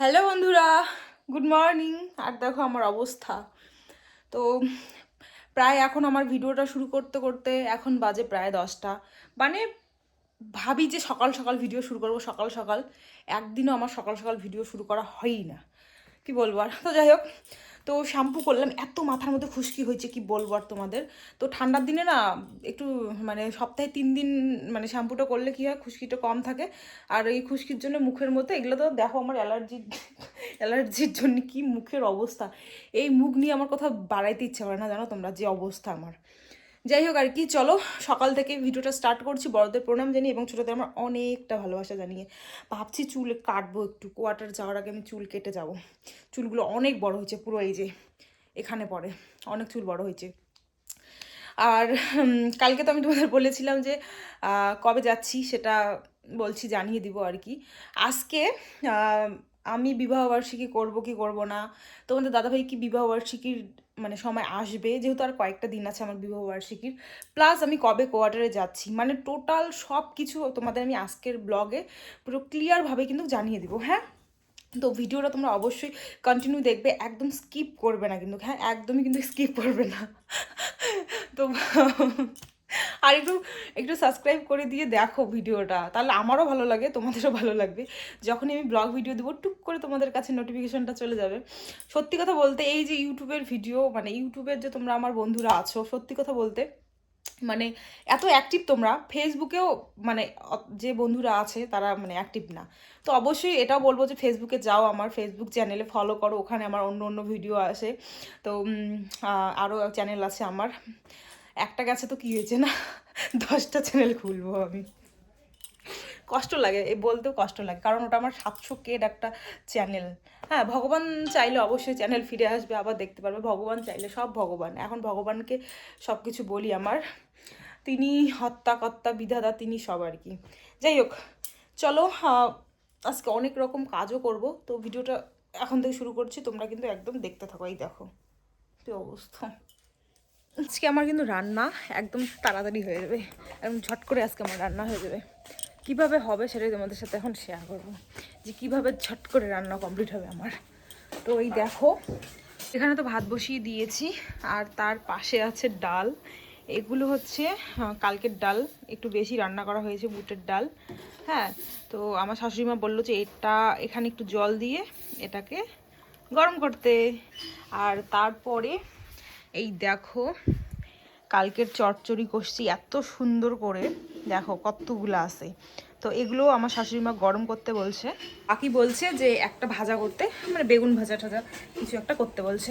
Hello বন্ধুরা, good morning. আর দেখো আমার অবস্থা। তো প্রায় এখন আমার ভিডিওটা শুরু করতে করতে এখন বাজে প্রায় দশটা। মানে ভাবি যে সকাল সকাল ভিডিও শুরু করব, সকাল সকাল। একদিনও আমার সকাল সকাল ভিডিও শুরু করা হয়ই না। কি বলব আর? তো যাই হোক তো শ্যাম্পু করলাম, এত মাথার মধ্যে খুশকি হয়েছে, কি বলব আর তোমাদের? তো ঠান্ডার দিনে না, একটু মানে সপ্তাহে তিন দিন মানে শ্যাম্পুটা করলে কি হয়, খুশকিটা কম থাকে। আর এই খুশকির জন্য মুখের মধ্যে, এগুলো তো দেখো আমার অ্যালার্জি অ্যালার্জির জন্য কি মুখের অবস্থা। এই মুখ নিয়ে আমার কথা বাড়াইতে ইচ্ছে করে না জানো তোমরা, যে অবস্থা আমার। যাই হোক আর কি, চলো, সকাল থেকে ভিডিওটা স্টার্ট করছি বড়দের প্রণাম জানিয়ে এবং ছোটোদের আমার অনেকটা ভালোবাসা জানিয়ে। ভাবছি চুল কাটবো একটু, কোয়ার্টার যাওয়ার আগে আমি চুল কেটে যাব। চুলগুলো অনেক বড় হয়েছে, পুরো এই যে এখানে পড়ে, অনেক চুল বড় হয়েছে। আর কালকে তো আমি তোমাদের বলেছিলাম যে কবে যাচ্ছি সেটা বলছি, জানিয়ে দিব আর কি। আজকে আমি বিবাহবার্ষিকী করব কি করব না? তোমাদের দাদাভাই কি বিবাহবার্ষিকীর মানে সময় আসবে? যেহেতু আর কয়েকটা দিন আছে আমার বিবাহবার্ষিকীর প্লাস আমি কবে কোয়ার্টারে যাচ্ছি? মানে টোটাল সব কিছু তোমাদের আমি আজকের ব্লগে পুরো ক্লিয়ারভাবে কিন্তু জানিয়ে দিব হ্যাঁ? তো ভিডিওটা তোমরা অবশ্যই কন্টিনিউ দেখবে, একদম স্কিপ করবে না কিন্তু হ্যাঁ? একদমই কিন্তু স্কিপ করবে না। তো আর একটু একটু সাবস্ক্রাইব করে দিয়ে দেখো ভিডিওটা। তাহলে আমারও ভালো লাগে, তোমাদেরও ভালো লাগবে। যখনই আমি ব্লগ ভিডিও দেবো, টুক করে তোমাদের কাছে নোটিফিকেশনটা চলে যাবে। সত্যি কথা বলতে, এই যে ইউটিউবের ভিডিও মানে ইউটিউবের যে তোমরা আমার বন্ধুরা আছো, সত্যি কথা বলতে মানে এত অ্যাক্টিভ তোমরা। ফেসবুকেও মানে যে বন্ধুরা আছে, তারা মানে অ্যাক্টিভ না। তো অবশ্যই এটাও বলব যে ফেসবুকে যাও আমার। ফেসবুক চ্যানেলে ফলো করো। ওখানে আমার অন্য অন্য ভিডিও আসে। তো আরও চ্যানেল আছে আমার। একটা গেছে তো কী হয়েছে না? দশটা চ্যানেল খুলবো আমি। কষ্ট লাগে এই বলতেও কষ্ট লাগে, কারণ ওটা আমার সাতশো কেড একটা চ্যানেল হ্যাঁ ভগবান চাইলে অবশ্যই চ্যানেল ফিরে আসবে, আবার দেখতে পারবে। ভগবান চাইলে সব ভগবান। এখন ভগবানকে সব কিছু বলি আমার। তিনি হত্যা হত্যাকর্তা, বিধাতা, তিনি সব আর কি। যাই হোক, চলো আজকে অনেক রকম কাজও করব। তো ভিডিওটা এখন থেকে শুরু করছি, তোমরা কিন্তু একদম দেখতে থাকো। এই দেখো, কি অবস্থা। আজকে আমার কিন্তু রান্না একদম তাড়াতাড়ি হয়ে যাবে। একদম ঝট করে আজকে আমার রান্না হয়ে যাবে। কীভাবে হবে সেটাই তোমাদের সাথে এখন শেয়ার করব। যে কীভাবে ঝট করে রান্না কমপ্লিট হবে আমার। তো এই দেখো, এখানে তো ভাত বসিয়ে দিয়েছি, আর তার পাশে আছে ডাল। এগুলো হচ্ছে কালকের ডাল। একটু বেশি রান্না করা হয়েছে বুটের ডাল। হ্যাঁ তো আমার শাশুড়ি মা বলল যে এটা এখানে একটু জল দিয়ে এটাকে গরম করতে। আর তারপরে এই দেখো, কালকের চচ্চড়ি কষছি এত সুন্দর করে। দেখো কতগুলো আছে। তো এগুলো আমার শাশুড়ি মা গরম করতে বলছে। বাকি বলছে যে একটা ভাজা করতে মানে বেগুন ভাজা টাজা কিছু একটা করতে বলছে।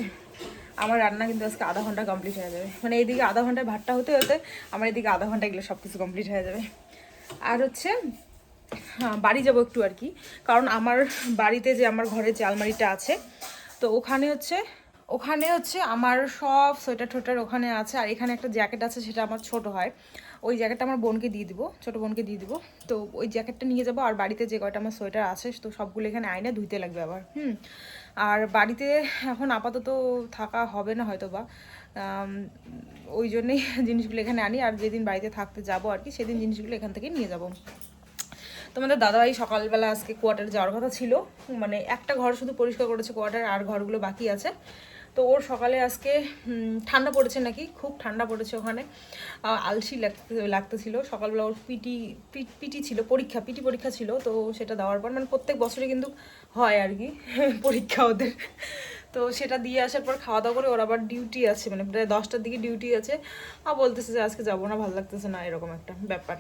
আমার রান্না কিন্তু আজকে আধা ঘণ্টা কমপ্লিট হয়ে যাবে। মানে এইদিকে আধা ঘন্টায় ভাতটা হতে হতে আমার এদিকে আধা ঘণ্টা এগুলো সব কিছু কমপ্লিট হয়ে যাবে। আর হচ্ছে বাড়ি যাব একটু আর কি। কারণ আমার বাড়িতে যে আমার ঘরে যে আলমারিটা আছে, তো ওখানে হচ্ছে ওখানে হচ্ছে আমার সব সোয়েটার টোয়েটার ওখানে আছে, আর এখানে একটা জ্যাকেট আছে সেটা আমার ছোট হয়। ওই জ্যাকেটটা আমার বোনকে দিয়ে দিব, ছোট বোনকে দিয়ে দিব। তো ওই জ্যাকেটটা নিয়ে যাব, আর বাড়িতে যে কয়টা আমার সোয়েটার আছে, তো সবগুলো এখানে আয়না ধুইতে লাগবে আবার, হুম। আর বাড়িতে এখন আপাতত থাকা হবে না হয়তো বা ওই জন্যেই জিনিসগুলো এখানে আনি, আর যেদিন বাড়িতে থাকতে যাব আর কি, সেদিন জিনিসগুলো এখান থেকে নিয়ে যাব। তোমাদের দাদাভাই সকালবেলা আজকে কোয়ার্টার যাওয়ার কথা ছিল মানে একটা ঘর শুধু পরিষ্কার করেছে কোয়ার্টার আর ঘরগুলো বাকি আছে। তো ওর সকালে আজকে ঠান্ডা পড়েছে নাকি? খুব ঠান্ডা পড়েছে ওখানে। আলসি লাগতে, লাগতেছিল। সকালবেলা ওর পিটি পিটি ছিল, পরীক্ষা, পিটি পরীক্ষা ছিল, তো সেটা দেওয়ার পর মানে প্রত্যেক বছরে কিন্তু হয় আর কি, পরীক্ষা ওদের। তো সেটা দিয়ে আসার পর খাওয়া দাওয়া করে ওর আবার ডিউটি আছে মানে প্রায় দশটার দিকে ডিউটি আছে। আর বলতেছে যে, আজকে যাব না, ভালো লাগতেছে না, এরকম একটা ব্যাপার।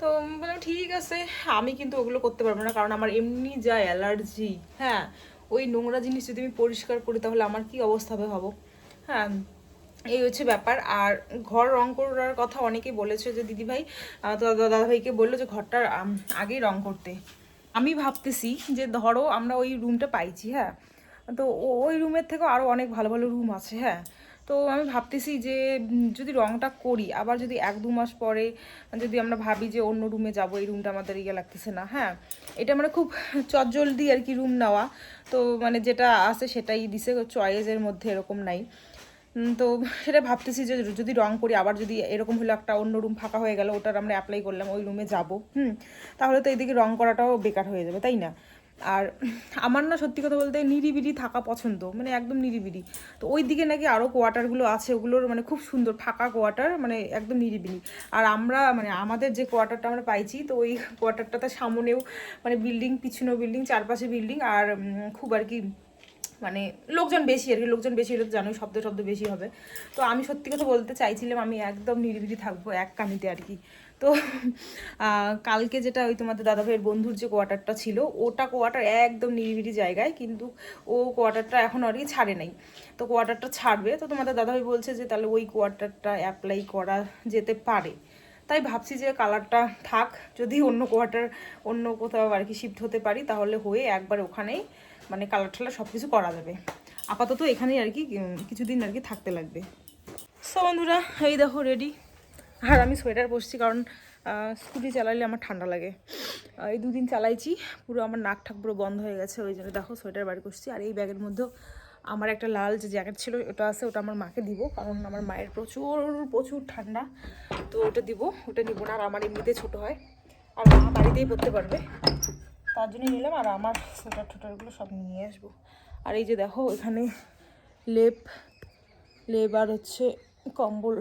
তো বললাম, ঠিক আছে, আমি কিন্তু ওগুলো করতে পারব না, কারণ আমার এমনি যা অ্যালার্জি হ্যাঁ ওই নোংরা জিনিস যদি আমি পরিষ্কার করি, তাহলে আমার কি অবস্থা হবে ভাবো? হ্যাঁ এই হচ্ছে ব্যাপার। আর ঘর রং করার কথা অনেকেই বলেছে যে, দিদিভাই তো দাদা ভাইকে বলল যে, ঘরটার আগেই রং করতে। আমি ভাবতেছি যে, ধরো আমরা ওই রুমটা পাইছি হ্যাঁ? তো ওই রুমের থেকেও আরও অনেক ভালো ভালো রুম আছে হ্যাঁ? তো আমি ভাবতেছি যে যদি রংটা করি, আবার যদি এক দু মাস পরে যদি আমরা ভাবি যে অন্য রুমে যাব, এই রুমটা আমাদের ইয়ে লাগতেছে না হ্যাঁ? এটা মানে খুব চটজলদি আর কি রুম নেওয়া। তো মানে যেটা আছে সেটাই দিছে চয়েসের মধ্যে এরকম নাই। তো সেটা ভাবতেছি যে যদি রং করি, আবার যদি এরকম হলো একটা অন্য রুম ফাঁকা হয়ে গেল, ওটার আমরা অ্যাপ্লাই করলাম, ওই রুমে যাব, হুম? তাহলে তো এদিকে রং করাটাও বেকার হয়ে যাবে, তাই না? আর আমার না সত্যি কথা বলতে নিরিবিলি থাকা পছন্দ মানে একদম নিরিবিলি। তো ওই দিকে নাকি আরও কোয়ার্টারগুলো আছে, ওগুলোর মানে খুব সুন্দর ফাঁকা কোয়ার্টার মানে একদম নিরিবিলি। আর আমরা মানে আমাদের যে কোয়ার্টারটা আমরা পাইছি, তো ওই কোয়ার্টারটাতে সামনেও মানে বিল্ডিং, পিছনেও বিল্ডিং, চারপাশে বিল্ডিং আর খুব আর কি মানে লোকজন বেশি আর কি, লোকজন বেশি হলে তো জানোই, শব্দ শব্দ বেশি হবে। তো আমি সত্যি কথা বলতে চাইছিলাম আমি একদম নিরিবিলি থাকব, এক কানিতে আর কি। তো কালকে যেটা ওই তোমাদের দাদাভাইয়ের বন্ধুর যে কোয়ার্টারটা ছিল, ওটা কোয়ার্টার একদম নিরিবিলি জায়গায়, কিন্তু ও কোয়ার্টারটা এখন আর কি ছাড়ে নাই। তো কোয়ার্টারটা ছাড়বে, তো তোমাদের দাদাভাই বলছে যে তাহলে ওই কোয়ার্টারটা অ্যাপ্লাই করা যেতে পারে। তাই ভাবছি যে কালারটা থাক, যদি অন্য কোয়ার্টার, অন্য কোথাও আর কি শিফট হতে পারি, তাহলে হয়ে একবার ওখানেই মানে কালার ঠালার সব কিছু করা যাবে। আপাতত এখানেই আর কি কিছুদিন আর কি থাকতে লাগবে। সো বন্ধুরা, এই দেখো রেডি আর আমি সোয়েটার পরছি কারণ স্কুটি চালালে আমার ঠান্ডা লাগে। এই দুদিন চালাইছি, পুরো আমার নাক ঠাক পুরো বন্ধ হয়ে গেছে, ওই জন্য দেখো সোয়েটার বাড়ি করছি। আর এই ব্যাগের মধ্যেও আমার একটা লাল যে জ্যাকেট ছিল, ওটা আছে, ওটা আমার মাকে দিব, কারণ আমার মায়ের প্রচুর প্রচুর ঠান্ডা। তো ওটা দিব, ওটা নিব না, আর আমার এমনিতে ছোট হয়। আর মা বাড়িতেই পরতে পারবে। তার জন্য নিলাম, আর আমার সোয়েটার টোটারগুলো সব নিয়ে আসব। আর এই যে দেখো, এখানে লেপ লেপ আর হচ্ছে কম্বল।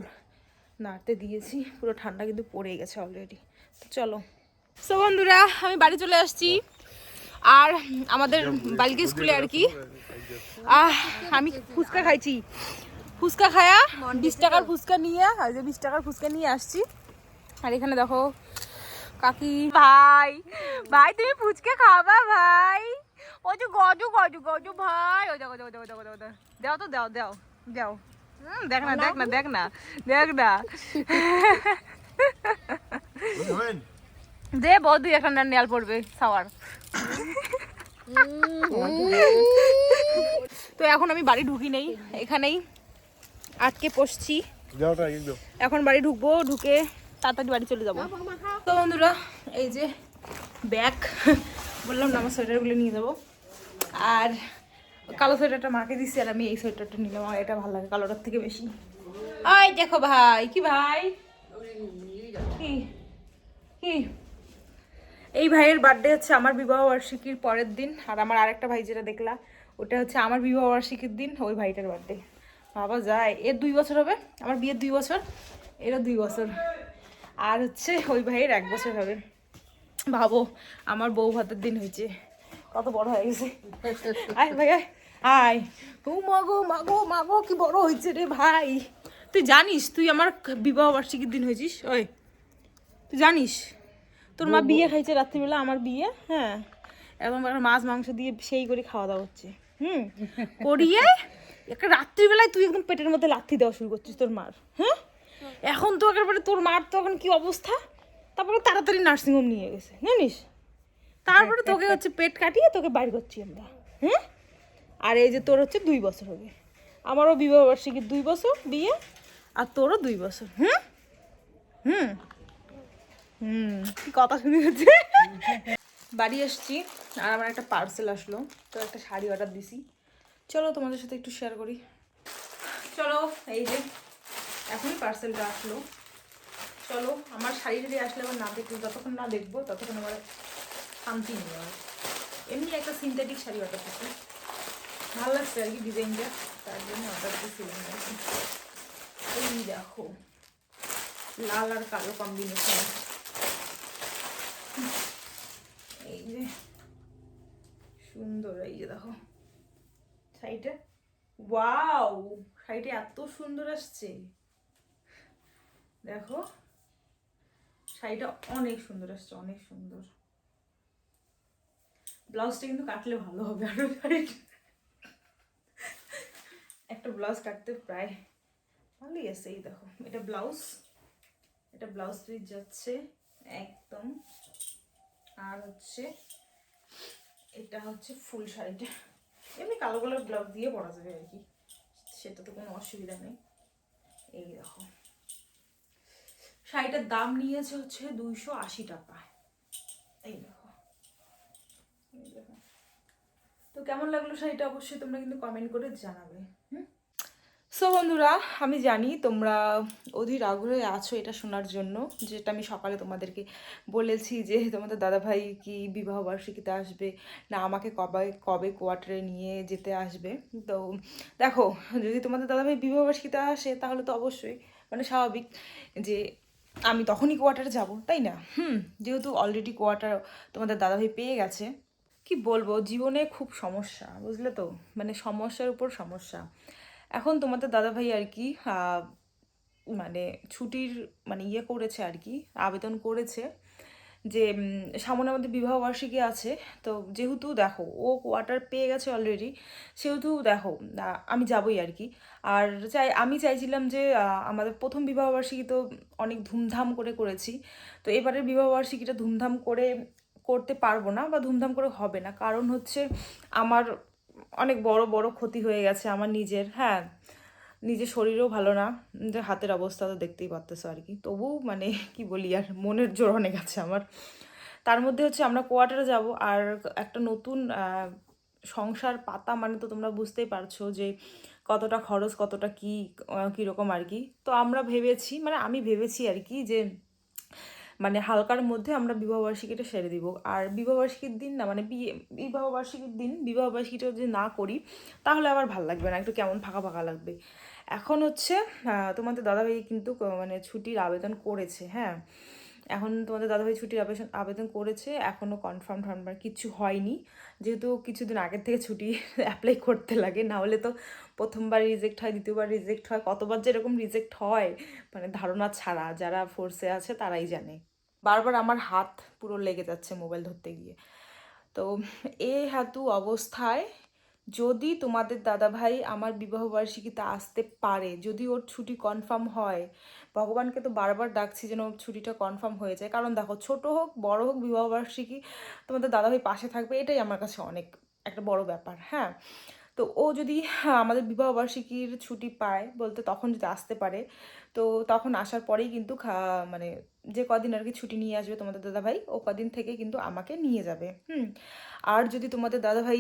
নাড়তে দিয়েছি, পুরো ঠান্ডা কিন্তু পড়ে গেছে অলরেডি তো চলো। সো বন্ধুরা, আমি বাড়ি চলে আসছি। আর আমাদের বালকি স্কুলে আর কি আমি ফুচকা খাইছি। ফুচকা খায়া বিশ টাকার ফুচকা নিয়ে ওই যে বিশ টাকার ফুচকা নিয়ে আসছি। আর এখানে দেখো, কাকি। ভাই ভাই, তুমি ফুচকা খাবা, ভাই। ওই যে গজু গজু গজু, ভাই। ওই দেখো দেখো দেখো দেখো দেখো। দাও তো, দাও দাও দাও। দেখ না দেখ না দেখ না দেখ না। দে বৌদি এখানটা নেয়াল পড়বে সাওয়ার। তো এখন আমি বাড়ি ঢুকি নেই এখানেই আটকে পড়ছি। এখন বাড়ি ঢুকবো ঢুকে তাড়াতাড়ি বাড়ি চলে যাব। তো বন্ধুরা এই যে ব্যাগ বললাম না আমার সোয়েটারগুলো নিয়ে যাব। আর কালো সোয়েটারটা মাকে দিচ্ছি আর আমি এই সোয়েটারটা নিলাম। আমার এটা ভালো লাগে কালোটার থেকে বেশি। ওই দেখো ভাই, কি ভাই? এই ভাইয়ের বার্থডে হচ্ছে আমার বিবাহ বার্ষিকীর পরের দিন। আর আমার আরেকটা ভাই যেটা দেখলা, ওটা হচ্ছে আমার বিবাহ বার্ষিকীর দিন, ওই ভাইটার বার্থডে বাবা যায়। এর দুই বছর হবে। আমার বিয়ের দুই বছর, এরও দুই বছর। আর হচ্ছে ওই ভাইয়ের এক বছর হবে। ভাবো, আমার বউ ভাতের দিন হয়েছে। কত বড় হয়ে গেছে। আয় ভাই, আয়। আয় ও মাগো মাগো মাগো কি বড় হয়েছে রে ভাই। তুই জানিস তুই আমার বিবাহ বার্ষিকীর দিন হয়েছিস? ওই তুই জানিস? তোর মা বিয়ে খাইছে রাত্রিবেলা আমার বিয়ে হ্যাঁ। এবং একটা মাছ মাংস দিয়ে সেই করে খাওয়া দাওয়া হচ্ছে। হুম? করিয়ে একটা রাত্রিবেলায় তুই একদম পেটের মধ্যে লাথি দেওয়া শুরু করছিস তোর মার হ্যাঁ? এখন তো একেবারে তোর মার তো এখন কি অবস্থা? তারপরে তাড়াতাড়ি নার্সিংহোম নিয়ে গেছে জানিস? তারপরে তোকে হচ্ছে পেট কাটিয়ে তোকে বাইর করছি আমরা হ্যাঁ? আর এই যে তোর হচ্ছে দুই বছর হবে। আমারও বিবাহ বার্ষিকীর দুই বছর বিয়ে, আর তোরও দুই বছর। হুম? হুম? হুম কথা শুনে হচ্ছে? বাড়ি এসছি আর আমার একটা পার্সেল আসলো, তো একটা শাড়ি অর্ডার দিছি। চলো তোমাদের সাথে একটু শেয়ার করি। চলো, এই যে, এখনই পার্সেলটা আসলো। চলো, আমার শাড়ি যদি আসলে আবার না দেখব, যতক্ষণ না দেখব, ততক্ষণ আমার শান্তি নেই আমার। এমনি একটা সিনথেটিক শাড়ি অর্ডার দিচ্ছি ভালো লাগছে আর কি ডিজাইনটা তার জন্য অর্ডার দিয়েছিলাম এই দেখো লাল আর কালো কম্বিনেশন এই যে সুন্দর এই যে দেখো শাড়িটা ওয়াও শাড়িটা এত সুন্দর আসছে দেখো শাড়িটা অনেক সুন্দর আসছে অনেক সুন্দর ব্লাউজটা কিন্তু কাটলে ভালো হবে আরও শাড়িটা একটা ব্লাউজ কাটতে প্রায় ভালোই আছে, এই দেখো। এটা ব্লাউজ এটা ব্লাউজ পিস যাচ্ছে একদম। আর হচ্ছে, এটা হচ্ছে ফুল শাড়িটা। এমনি কালো কালার ব্লাউজ দিয়ে পরা যাবে আর কি, সেটা তো কোনো অসুবিধা নেই। এই দেখো। শাড়িটার দাম নিয়েছে হচ্ছে দুইশো আশি টাকা। এই দেখো। এই দেখো। তো কেমন লাগল শাড়িটা অবশ্যই তোমরা কিন্তু কমেন্ট করে জানাবে। সো বন্ধুরা, আমি জানি তোমরা অধীর আগ্রহে আছো এটা শোনার জন্য, যেটা আমি সকালে তোমাদেরকে বলেছি যে তোমাদের দাদাভাই কি বিবাহ বার্ষিকীতে আসবে, না আমাকে কবে কবে কোয়ার্টারে নিয়ে যেতে আসবে। তো দেখো, যদি তোমাদের দাদাভাই বিবাহ বার্ষিকীতে আসে, তাহলে তো অবশ্যই মানে স্বাভাবিক যে আমি তখনই কোয়ার্টারে যাব, তাই না? হুম, যেহেতু অলরেডি কোয়ার্টার তোমাদের দাদাভাই পেয়ে গেছে। কি বলব, জীবনে খুব সমস্যা, বুঝলে তো? মানে সমস্যার উপর সমস্যা। এখন তোমাদের দাদাভাই আর কি মানে ছুটির মানে ইয়ে করেছে আর কি, আবেদন করেছে যে সামনে আমাদের বিবাহ বার্ষিকী আছে, তো যেহেতু দেখো, ও কোয়ার্টার পেয়ে গেছে অলরেডি সেহেতু দেখো আমি যাবই আর কি। আর চাই, আমি চাইছিলাম যে আমাদের প্রথম বিবাহ বার্ষিকী তো অনেক ধুমধাম করে করেছি, তো এবারের বিবাহ বার্ষিকীটা ধুমধাম করে করতে পারব না বা ধুমধাম করে হবে না। কারণ হচ্ছে আমার অনেক বড় বড় ক্ষতি হয়ে গেছে আমার নিজের। হ্যাঁ নিজের শরীরও ভালো না। হাতের অবস্থা তো দেখতেই পারতেছো আর কি। তবু মানে কি বলি আর, মনের জোর অনেক আছে আমার। তার মধ্যে হচ্ছে আমরা কোয়ার্টারে যাব আর একটা নতুন সংসার পাতা মানে তো তোমরা বুঝতেই পারছ যে কতটা খরচ, কতটা কি কীরকম আর কি। তো আমরা ভেবেছি মানে আমি ভেবেছি আর কি যে মানে হালকার মধ্যে আমরা বিবাহবার্ষিকীটা সেরে দিব। আর বিবাহবার্ষিকীর দিন না মানে বিয়ে বিবাহবার্ষিকীর দিন বিবাহবার্ষিকীটা যদি না করি, তাহলে আবার ভালো লাগবে না, একটু কেমন ফাঁকা ফাঁকা লাগবে। এখন হচ্ছে তোমাদের দাদাভাই কিন্তু মানে ছুটির আবেদন করেছে হ্যাঁ? এখন তোমাদের দাদাভাই ছুটির আবেদন আবেদন করেছে এখনও কনফার্ম টনফার্ম কিছু হয়নি। যেহেতু কিছুদিন আগের থেকে ছুটি অ্যাপ্লাই করতে লাগে, না হলে তো প্রথমবার রিজেক্ট হয়, দ্বিতীয়বার রিজেক্ট হয়, কতবার যে এরকম রিজেক্ট হয় মানে ধারণা ছাড়া, যারা ফোর্সে আছে তারাই জানে। বারবার আমার হাত পুরো লেগে যাচ্ছে মোবাইল ধরতে গিয়ে। তো এ হেতু অবস্থায় যদি তোমাদের দাদাভাই আমার বিবাহবার্ষিকীতে আসতে পারে, যদি ওর ছুটি কনফার্ম হয়, ভগবানকে তো বারবার ডাকছি যেন ওর ছুটিটা কনফার্ম হয়ে যায়। কারণ দেখো, ছোট হোক, বড় হোক বিবাহবার্ষিকী তোমাদের দাদাভাই পাশে থাকবে, এটাই আমার কাছে অনেক একটা বড় ব্যাপার হ্যাঁ? তো ও যদি আমাদের বিবাহবার্ষিকীর ছুটি পায় বলতে তখন যদি আসতে পারে, তো তখন আসার পরেই কিন্তু খা- মানে যে কদিন আর কি ছুটি নিয়ে আসবে তোমাদের দাদাভাই, ও কদিন থেকে কিন্তু আমাকে নিয়ে যাবে, হুম? আর যদি তোমাদের দাদাভাই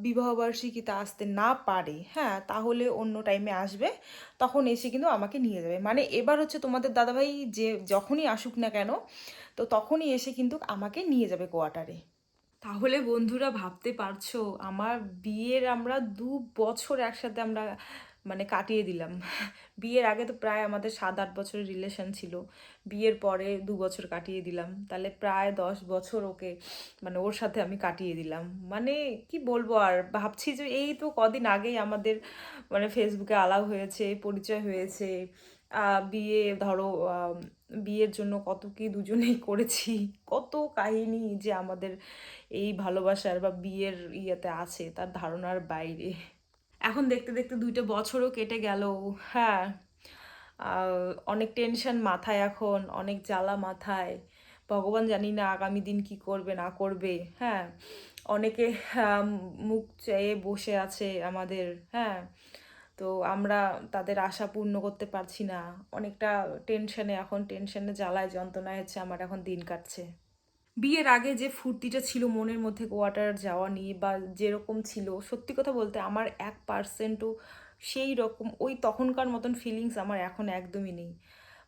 বিবাহবার্ষিকীতে আসতে না পারে হ্যাঁ তাহলে অন্য টাইমে আসবে, তখন এসে কিন্তু আমাকে নিয়ে যাবে। মানে এবার হচ্ছে তোমাদের দাদাভাই যে যখনই আসুক না কেন, তো তখনই এসে কিন্তু আমাকে নিয়ে যাবে কোয়ার্টারে তাহলে বন্ধুরা ভাবতে পারছ, আমার বিয়ের আমরা দু বছর একসাথে আমরা মানে কাটিয়ে দিলাম। বিয়ের আগে তো প্রায় আমাদের সাত আট বছরের রিলেশন ছিল। বিয়ের পরে দু বছর কাটিয়ে দিলাম। তাহলে প্রায় দশ বছর ওকে মানে ওর সাথে আমি কাটিয়ে দিলাম। মানে কি বলব আর? ভাবছি যে এই তো কদিন আগেই আমাদের মানে ফেসবুকে আলাও হয়েছে, পরিচয় হয়েছে। বিয়ে ধরো বিয়ের জন্য কত কি দুজনেই করেছি। কত কাহিনী যে আমাদের এই ভালোবাসার বা বিয়ের ইয়েতে আছে, তার ধারণার বাইরে। এখন দেখতে দেখতে দুইটা বছরও কেটে গেল। হ্যাঁ অনেক টেনশন মাথায় এখন, অনেক জ্বালা মাথায়। ভগবান জানি না আগামী দিন কি করবে, না করবে। হ্যাঁ অনেকে মুখ চেয়ে বসে আছে আমাদের। হ্যাঁ তো আমরা তাদের আশা পূর্ণ করতে পারছি না। অনেকটা টেনশনে এখন, টেনশনে, জ্বালায় যন্ত্রণায় হচ্ছে আমার এখন দিন কাটছে। বিয়ের আগে যে ফুর্তিটা ছিল মনের মধ্যে কোয়ার্টার যাওয়া নিয়ে বা যেরকম ছিল, সত্যি কথা বলতে আমার এক পার্সেন্টও সেই রকম ওই তখনকার মতন ফিলিংস আমার এখন একদমই নেই।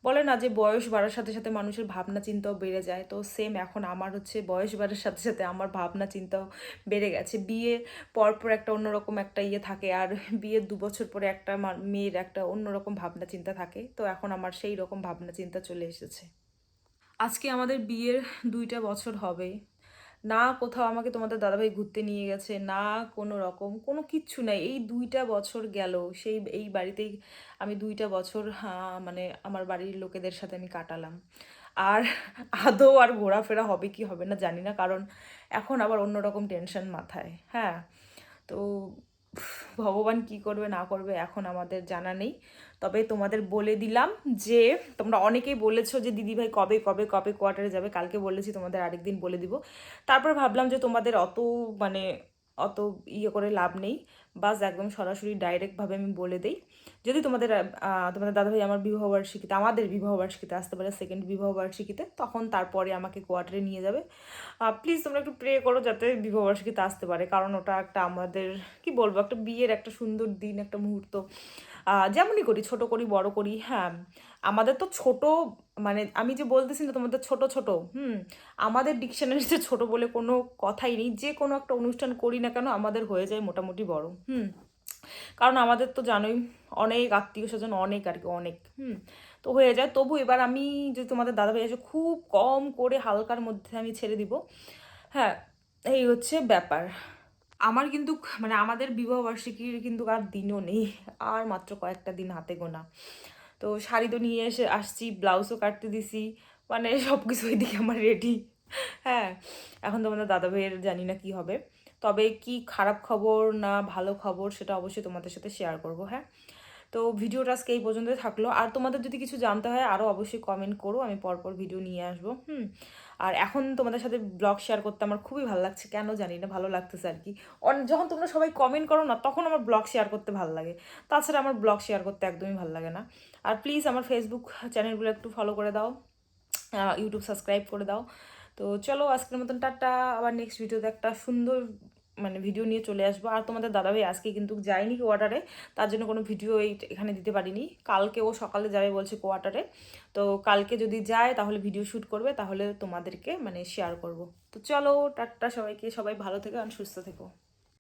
বলে না যে বয়স বাড়ার সাথে সাথে মানুষের ভাবনা চিন্তাও বেড়ে যায়, তো সেম এখন আমার হচ্ছে বয়স বাড়ার সাথে সাথে আমার ভাবনা চিন্তাও বেড়ে গেছে। বিয়ে পরপর একটা অন্যরকম একটা ইয়ে থাকে আর বিয়ের দু বছর পরে একটা মেয়ের একটা অন্যরকম ভাবনা চিন্তা থাকে, তো এখন আমার সেই রকম ভাবনা চিন্তা চলে এসেছে। আজকে আমাদের বিয়ের দুইটা বছর হবে। না কোথাও আমাকে তোমাদের দাদাভাই ঘুরতে নিয়ে গেছে, না কোনো রকম, কোনো কিচ্ছু নাই। এই দুইটা বছর গেল, সেই এই বাড়িতেই আমি দুইটা বছর মানে আমার বাড়ির লোকেদের সাথে আমি কাটালাম। আর আদৌ আর ঘোরাফেরা হবে কি হবে না জানি না, কারণ এখন আবার অন্যরকম টেনশন মাথায় হ্যাঁ? তো ভগবান কি করবে, না করবে এখন আমাদের জানা নেই। তবে তোমাদের বলে দিলাম যে, তোমরা অনেকেই বলেছ যে, দিদিভাই কবে কবে কবে কোয়ার্টারে যাবে? কালকে বলেছি, তোমাদের আরেকদিন বলে দিব। তারপর ভাবলাম যে, তোমাদের অত মানে অত ইয়ে করে লাভ নেই। বাস একদম সরাসরি ডাইরেক্টভাবে আমি বলে দিই। যদি তোমাদের তোমাদের দাদাভাই আমার বিবাহবার্ষিকীতে আমাদের বিবাহবার্ষিকীতে আসতে পারে সেকেন্ড বিবাহবার্ষিকীতে তখন তারপরে আমাকে কোয়ার্টারে নিয়ে যাবে। প্লিজ তোমরা একটু প্রে করো যাতে বিবাহবার্ষিকীতে আসতে পারে, কারণ ওটা একটা আমাদের, কি বলব, একটা বিয়ের একটা সুন্দর দিন, একটা মুহূর্ত। যেমনই করি, ছোট করি, বড় করি হ্যাঁ। আমাদের তো ছোট মানে আমি যে বলতেছি না তোমাদের ছোট ছোট, হুম। আমাদের ডিকশনারিতে ছোট বলে কোনো কথাই নেই, যে কোনো একটা অনুষ্ঠান করি না কেন আমাদের হয়ে যায় মোটামুটি বড়, হুম। কারণ আমাদের তো জানোই, অনেক আত্মীয় স্বজন অনেক আর কি, অনেক, হুম। তো হয়ে যায়। তবু এবার আমি যে তোমাদের দাদা ভাই আছে খুব কম করে হালকার মধ্যে আমি ছেড়ে দিব হ্যাঁ এই হচ্ছে ব্যাপার। আমার কিন্তু মানে আমাদের বিবাহ বার্ষিকীর কিন্তু আর দিনও নেই, আর মাত্র কয়েকটা দিন হাতে গোনা। তো শাড়ি তো নিয়ে এসে আসছি, ব্লাউজও কাটতে দিছি মানে সব কিছু ওইদিকে আমার রেডি হ্যাঁ এখন তোমাদের দাদা ভাইয়ের জানি না কি হবে। তবে কি খারাপ খবর না ভালো খবর সেটা অবশ্যই তোমাদের সাথে শেয়ার করব হ্যাঁ? তো ভিডিওটা আজকে এই পর্যন্তই থাকল। আর তোমাদের যদি কিছু জানতে হয়, আরও অবশ্যই কমেন্ট করো, আমি পরপর ভিডিও নিয়ে আসব, হুম? আর এখন তোমাদের সাথে ব্লগ শেয়ার করতে আমার খুবই ভালো লাগছে, কেন জানি না, ভালো লাগতেছে আর কি। যখন তোমরা সবাই কমেন্ট করো না, তখন আমার ব্লগ শেয়ার করতে ভালো লাগে। তাছাড়া আমার ব্লগ শেয়ার করতে একদমই ভালো লাগে না। আর প্লিজ আমার ফেসবুক চ্যানেলগুলো একটু ফলো করে দাও ইউটিউব সাবস্ক্রাইব করে দাও। তো চলো, আজকের মতন টাটা, আবার নেক্সট ভিডিওতে একটা সুন্দর মানে ভিডিও নিয়ে চলে আসব। আর তোমাদের দাদা ভাই আজকে কিন্তু যায়নি কোয়ার্টারে তার জন্য কোনো ভিডিও এই এখানে দিতে পারিনি। কালকে ও সকালে যাবে বলছে কোয়ার্টারে তো কালকে যদি যায় তাহলে ভিডিও শ্যুট করবে, তাহলে তোমাদেরকে মানে শেয়ার করব। তো চলো, টাটা সবাইকে। সবাই ভালো থেকো আর সুস্থ থেকো।